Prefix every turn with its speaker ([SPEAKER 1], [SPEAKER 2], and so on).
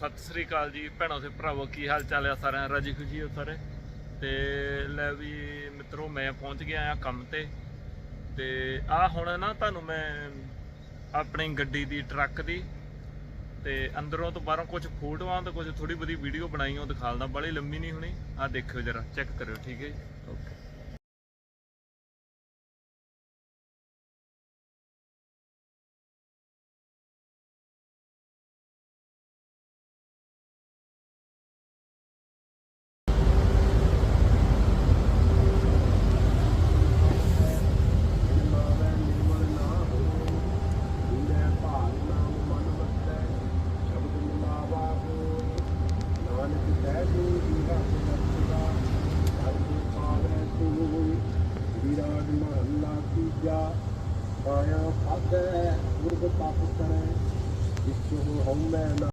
[SPEAKER 1] ਸਤਿ ਸ੍ਰੀ ਅਕਾਲ ਜੀ ਭੈਣੋ ਤੇ ਭਰਾਵੋ, ਕੀ ਹਾਲ ਚਾਲ ਆ ਸਾਰਿਆਂ ਰਾਜੀ ਖੁਸ਼ੀ ਹੋ ਸਾਰੇ? ਤੇ ਲੈ ਵੀ ਮਿੱਤਰੋ, ਮੈਂ ਪਹੁੰਚ ਗਿਆ ਆ ਕੰਮ ਤੇ। ਤੇ ਆ ਹੁਣ ਨਾ ਤੁਹਾਨੂੰ ਮੈਂ ਆਪਣੀ ਗੱਡੀ ਦੀ, ਟਰੱਕ ਦੀ ਤੇ ਅੰਦਰੋਂ ਤੋਂ ਬਾਹਰੋਂ ਕੁਝ ਫੋਟੋਆਂ ਤੇ ਕੁਝ ਥੋੜੀ ਬਹੁਤੀ ਵੀਡੀਓ ਬਣਾਈ ਉਹ ਦਿਖਾਲਦਾ ਬੜੀ ਲੰਮੀ ਨਹੀਂ ਹੋਣੀ। ਆ ਦੇਖਿਓ ਜਰਾ, ਚੈੱਕ ਕਰਿਓ, ਠੀਕ ਹੈ ਓਕੇ ਜੀ। ਓਕੇ
[SPEAKER 2] ਮਾਇਆ ਫਾਦੇ ਗੁਰਬ ਤਪ ਕਰੇ ਜਿਸ ਹਉ ਮੈਂ ਨਾ